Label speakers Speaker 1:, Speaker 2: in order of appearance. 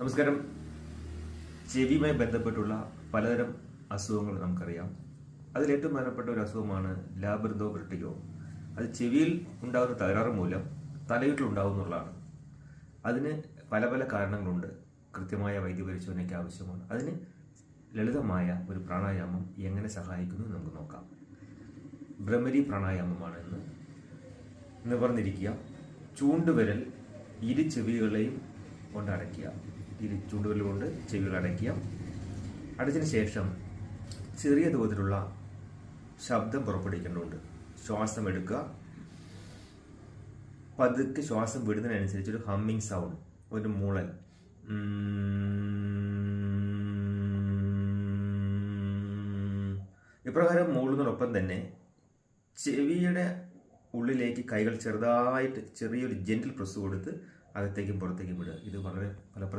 Speaker 1: നമസ്കാരം. ചെവിയുമായി ബന്ധപ്പെട്ടുള്ള പലതരം അസുഖങ്ങൾ നമുക്കറിയാം. അതിൽ ഏറ്റവും പ്രധാനപ്പെട്ട ഒരു അസുഖമാണ് ലാബർദോ വെർട്ടിഗോ. അത് ചെവിയിൽ ഉണ്ടാകുന്ന തകരാറ് മൂലം തലയൂട്ടിൽ ഉണ്ടാകുന്നുള്ളതാണ് അതിന് പല പല കാരണങ്ങളുണ്ട്. കൃത്യമായ വൈദ്യപരിശോധനയ്ക്ക് ആവശ്യമാണ്. അതിന് ലളിതമായ ഒരു പ്രാണായാമം എങ്ങനെ സഹായിക്കുന്നു എന്ന് നമുക്ക് നോക്കാം. ഭ്രമരി പ്രാണായാമമാണ് ഇന്ന് നിവർന്നിരിക്കുക. ചൂണ്ടുവിരൽ ഇരു ചെവികളെയും കൊണ്ട് അടയ്ക്കുക ഇരു ചൂണ്ടുകൾ കൊണ്ട് ചെവികൾ അടയ്ക്കുക. അടച്ചതിന് ശേഷം ചെറിയ തോതിലുള്ള ശബ്ദം പുറപ്പെടുവിക്കേണ്ടതുണ്ട്. ശ്വാസം എടുക്കുക. പതുക്കെ ശ്വാസം വിടുന്നതിനനുസരിച്ച് ഒരു ഹമ്മിങ് സൗണ്ട് ഒരു മൂളൽ. ഇപ്രകാരം മൂളുന്നതിനൊപ്പം തന്നെ ചെവിയുടെ ഉള്ളിലേക്ക് കൈകൾ ചെറുതായിട്ട് ചെറിയൊരു ജെന്റിൽ പ്രസ് കൊടുത്ത് അകത്തേക്കും പുറത്തേക്കും വിടുക. ഇത് വളരെ ഫലപ്രദ